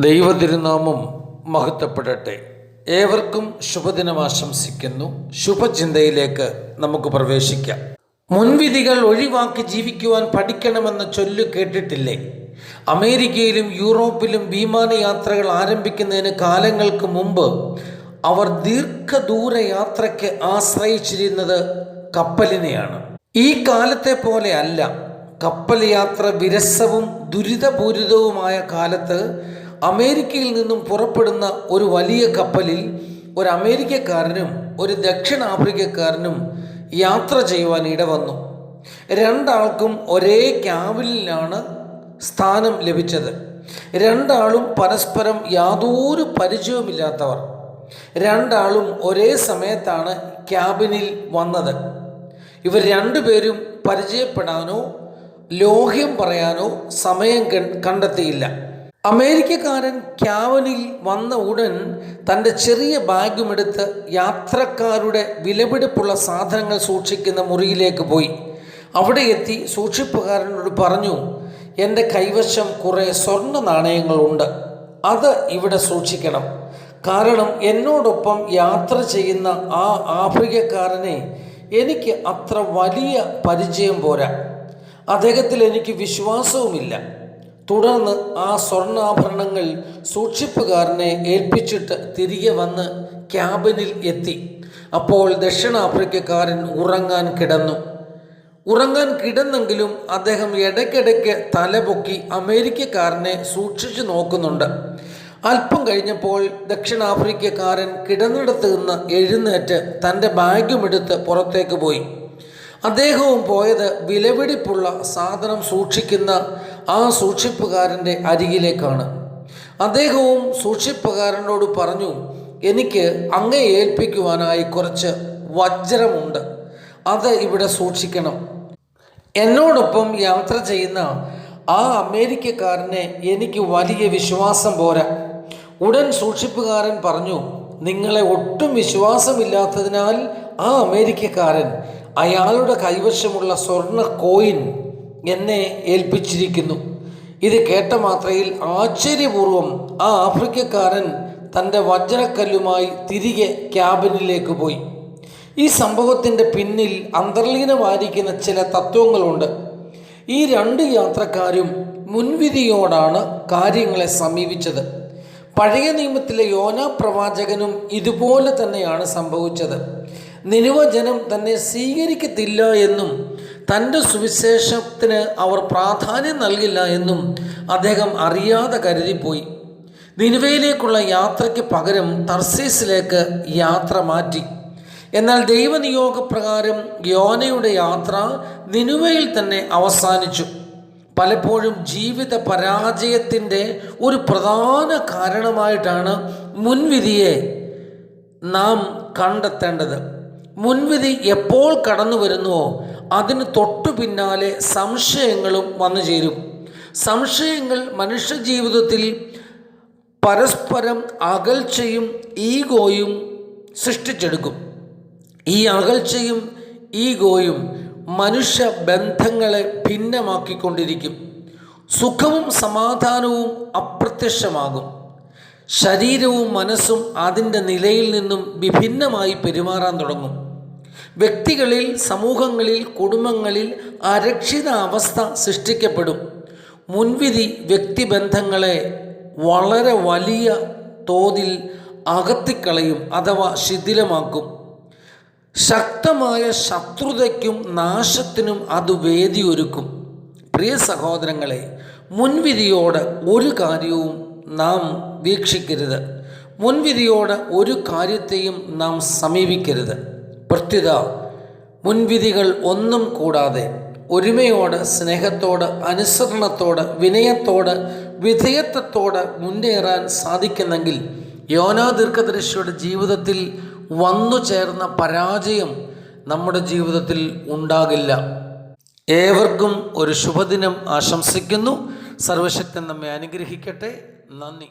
ദൈവതിരുനാമം മഹത്വപ്പെടട്ടെ. ഏവർക്കും ശുഭദിനം ആശംസിക്കുന്നു. ശുഭചിന്തയിലേക്ക് നമുക്ക് പ്രവേശിക്കാം. മുൻവിധികൾ ഒഴിവാക്കി ജീവിക്കുവാൻ പഠിക്കണമെന്ന ചൊല്ലു കേട്ടിട്ടില്ലേ? അമേരിക്കയിലും യൂറോപ്പിലും വിമാനയാത്രകൾ ആരംഭിക്കുന്നതിന് കാലങ്ങൾക്ക് മുമ്പ് അവർ ദീർഘദൂര യാത്രയ്ക്ക് ആശ്രയിച്ചിരുന്നത് കപ്പലിനെയാണ്. ഈ കാലത്തെ പോലെ അല്ല. കപ്പൽ യാത്ര വിരസവും ദുരിതപൂരിതവുമായ കാലത്ത് അമേരിക്കയിൽ നിന്നും പുറപ്പെടുന്ന ഒരു വലിയ കപ്പലിൽ ഒരു അമേരിക്കക്കാരനും ഒരു ദക്ഷിണാഫ്രിക്കക്കാരനും യാത്ര ചെയ്യുവാൻ ഇടവന്നു. രണ്ടാൾക്കും ഒരേ ക്യാബിനിലാണ് സ്ഥാനം ലഭിച്ചത്. രണ്ടാളും പരസ്പരം യാതൊരു പരിചയവുമില്ലാത്തവർ. രണ്ടാളും ഒരേ സമയത്താണ് ക്യാബിനിൽ വന്നത്. ഇവർ രണ്ടുപേരും പരിചയപ്പെടാനോ ലോഹ്യം പറയാനോ സമയം കണ്ടെത്തിയില്ല. അമേരിക്കക്കാരൻ ക്യാവനിൽ വന്ന ഉടൻ തന്റെ ചെറിയ ബാഗുമെടുത്ത് യാത്രക്കാരുടെ വിലപിടിപ്പുള്ള സാധനങ്ങൾ സൂക്ഷിക്കുന്ന മുറിയിലേക്ക് പോയി. അവിടെ എത്തി സൂക്ഷിപ്പുകാരനോട് പറഞ്ഞു എന്റെ കൈവശം കുറേ സ്വർണ നാണയങ്ങളുണ്ട്. അത് ഇവിടെ സൂക്ഷിക്കണം. കാരണം എന്നോടൊപ്പം യാത്ര ചെയ്യുന്ന ആ ആഫ്രിക്കക്കാരനെ എനിക്ക് അത്ര വലിയ പരിചയം പോരാ. അദ്ദേഹത്തിൽ എനിക്ക് വിശ്വാസവുമില്ല. തുടർന്ന് ആ സ്വർണാഭരണങ്ങൾ സൂക്ഷിപ്പുകാരനെ ഏൽപ്പിച്ചിട്ട് തിരികെ വന്ന് ക്യാബിനിൽ എത്തി. അപ്പോൾ ദക്ഷിണാഫ്രിക്കക്കാരൻ ഉറങ്ങാൻ കിടന്നു. ഉറങ്ങാൻ കിടന്നെങ്കിലും അദ്ദേഹം ഇടയ്ക്കിടയ്ക്ക് തലപൊക്കി അമേരിക്കക്കാരനെ സൂക്ഷിച്ചു നോക്കുന്നുണ്ട്. അല്പം കഴിഞ്ഞപ്പോൾ ദക്ഷിണാഫ്രിക്കക്കാരൻ കിടന്നിടത്ത് നിന്ന് എഴുന്നേറ്റ് തന്റെ ബാഗുമെടുത്ത് പുറത്തേക്ക് പോയി. അദ്ദേഹവും പോയത് വിലപിടിപ്പുള്ള സാധനം സൂക്ഷിക്കുന്ന ആ സൂക്ഷിപ്പുകാരന്റെ അരികിലേക്കാണ്. അദ്ദേഹവും സൂക്ഷിപ്പുകാരനോട് പറഞ്ഞു എനിക്ക് അങ്ങേ ഏൽപ്പിക്കുവാനായി കുറച്ച് വജ്രമുണ്ട്. അത് ഇവിടെ സൂക്ഷിക്കണം. എന്നോടൊപ്പം യാത്ര ചെയ്യുന്ന ആ അമേരിക്കക്കാരനെ എനിക്ക് വലിയ വിശ്വാസം പോരാ. ഉടൻ സൂക്ഷിപ്പുകാരൻ പറഞ്ഞു നിങ്ങളെ ഒട്ടും വിശ്വാസമില്ലാത്തതിനാൽ ആ അമേരിക്കക്കാരൻ അയാളുടെ കൈവശമുള്ള സ്വർണ കോയിൻ എന്നെ ഏൽപ്പിച്ചിരിക്കുന്നു. ഇത് കേട്ട മാത്രയിൽ ആശ്ചര്യപൂർവം ആ ആഫ്രിക്കക്കാരൻ തന്റെ വജ്രക്കല്ലുമായി തിരികെ ക്യാബിനിലേക്ക് പോയി. ഈ സംഭവത്തിന്റെ പിന്നിൽ അന്തർലീനമായിരിക്കുന്ന ചില തത്വങ്ങളുണ്ട്. ഈ രണ്ട് യാത്രക്കാരും മുൻവിധിയോടാണ് കാര്യങ്ങളെ സമീപിച്ചത്. പഴയ നിയമത്തിലെ യോന പ്രവാചകനും ഇതുപോലെ തന്നെയാണ് സംഭവിച്ചത്. നിരുവചനം തന്നെ സ്വീകരിക്കത്തില്ല എന്നും തന്റെ സുവിശേഷത്തിന് അവർ പ്രാധാന്യം നൽകില്ല എന്നും അദ്ദേഹം അറിയാതെ കരുതിപ്പോയി. നിനുവയിലേക്കുള്ള യാത്രയ്ക്ക് പകരം തർസീസിലേക്ക് യാത്ര മാറ്റി. എന്നാൽ ദൈവനിയോഗപ്രകാരം യോനയുടെ യാത്ര നിനുവയിൽ തന്നെ അവസാനിച്ചു. പലപ്പോഴും ജീവിത പരാജയത്തിന്റെ ഒരു പ്രധാന കാരണമായിട്ടാണ് മുൻവിധിയെ നാം കണ്ടെത്തേണ്ടത്. മുൻവിധി എപ്പോൾ കടന്നു വരുന്നുവോ അതിന് തൊട്ടു പിന്നാലെ സംശയങ്ങളും വന്നു ചേരും. സംശയങ്ങൾ മനുഷ്യ ജീവിതത്തിൽ പരസ്പരം അകൽച്ചയും ഈഗോയും സൃഷ്ടിച്ചെടുക്കും. ഈ അകൽച്ചയും ഈഗോയും മനുഷ്യ ബന്ധങ്ങളെ ഭിന്നമാക്കിക്കൊണ്ടിരിക്കും. സുഖവും സമാധാനവും അപ്രത്യക്ഷമാകും. ശരീരവും മനസ്സും അതിന്റെ നിലയിൽ നിന്നും വിഭിന്നമായി പെരുമാറാൻ തുടങ്ങും. വ്യക്തികളിൽ സമൂഹങ്ങളിൽ കുടുംബങ്ങളിൽ അരക്ഷിത അവസ്ഥ സൃഷ്ടിക്കപ്പെടും. മുൻവിധി വ്യക്തിബന്ധങ്ങളെ വളരെ വലിയ തോതിൽ അകത്തിക്കളയും അഥവാ ശിഥിലമാക്കും. ശക്തമായ ശത്രുതയ്ക്കും നാശത്തിനും അത് വേദിയൊരുക്കും. പ്രിയ സഹോദരങ്ങളെ മുൻവിധിയോട് ഒരു കാര്യവും നാം വീക്ഷിക്കരുത്. മുൻവിധിയോട് ഒരു കാര്യത്തെയും നാം സമീപിക്കരുത്. പ്രത്യുത. മുൻവിധികൾ ഒന്നും കൂടാതെ ഒരുമയോട് സ്നേഹത്തോട് അനുസരണത്തോട് വിനയത്തോട് വിധേയത്വത്തോട് മുന്നേറാൻ സാധിക്കുന്നെങ്കിൽ യോനാ ദീർഘദർശിയുടെ ജീവിതത്തിൽ വന്നു ചേർന്ന പരാജയം നമ്മുടെ ജീവിതത്തിൽ ഉണ്ടാകില്ല. ഏവർക്കും ഒരു ശുഭദിനം ആശംസിക്കുന്നു. സർവശക്തൻ നമ്മെ അനുഗ്രഹിക്കട്ടെ. നന്ദി.